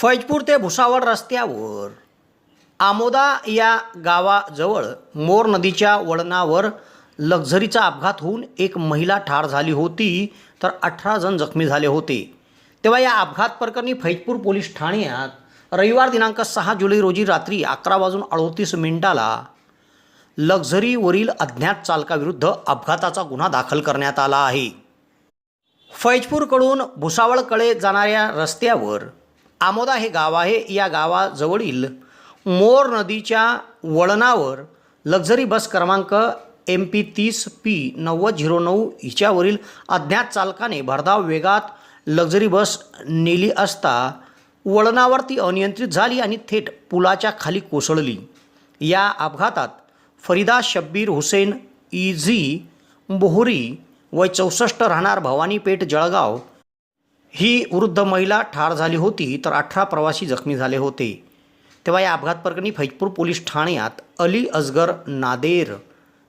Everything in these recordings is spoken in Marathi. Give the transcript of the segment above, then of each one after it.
फैजपूर ते भुसावळ रस्त्यावर. आमोदा या गावाजवळ मोर नदीच्या वळणावर लक्झरीचा अपघात होऊन एक महिला ठार झाली होती तर अठरा जण जखमी झाले होते. तेव्हा या अपघात प्रकरणी फैजपूर पोलीस ठाण्यात रविवार दिनांक सहा जुलै रोजी रात्री अकरा वाजून अडोतीस मिनिटाला लक्झरीवरील अज्ञात चालकाविरुद्ध अपघाताचा गुन्हा दाखल करण्यात आला आहे. फैजपूरकडून भुसावळकडे जाणाऱ्या रस्त्यावर आमोदा हे गाव आहे. या गावाजवळील मोर नदीच्या वळणावर लक्झरी बस क्रमांक एम पी तीस पी नव्वद झिरो नऊ हिच्यावरील अज्ञात चालकाने भरधाव वेगात लक्झरी बस नेली असता वळणावर ती अनियंत्रित झाली आणि थेट पुलाच्या खाली कोसळली. या अपघातात फरीदा शब्बीर हुसेन इझी बोहरी वय चौसष्ट राहणार भवानीपेठ जळगाव ही वृद्ध महिला ठार झाली होती तर अठरा प्रवासी जखमी झाले होते. तेव्हा या अपघात प्रकरणी फैजपूर पोलीस ठाण्यात अली अजगर नादेर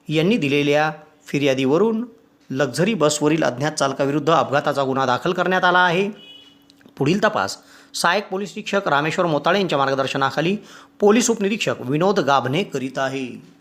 यांनी दिलेल्या फिर्यादीवरून लक्झरी बसवरील अज्ञात चालकाविरुद्ध अपघाताचा गुन्हा दाखल करण्यात आला आहे. पुढील तपास सहाय्यक पोलीस निरीक्षक रामेश्वर मोताळे यांच्या मार्गदर्शनाखाली पोलीस उपनिरीक्षक विनोद गाभणे करीत आहे.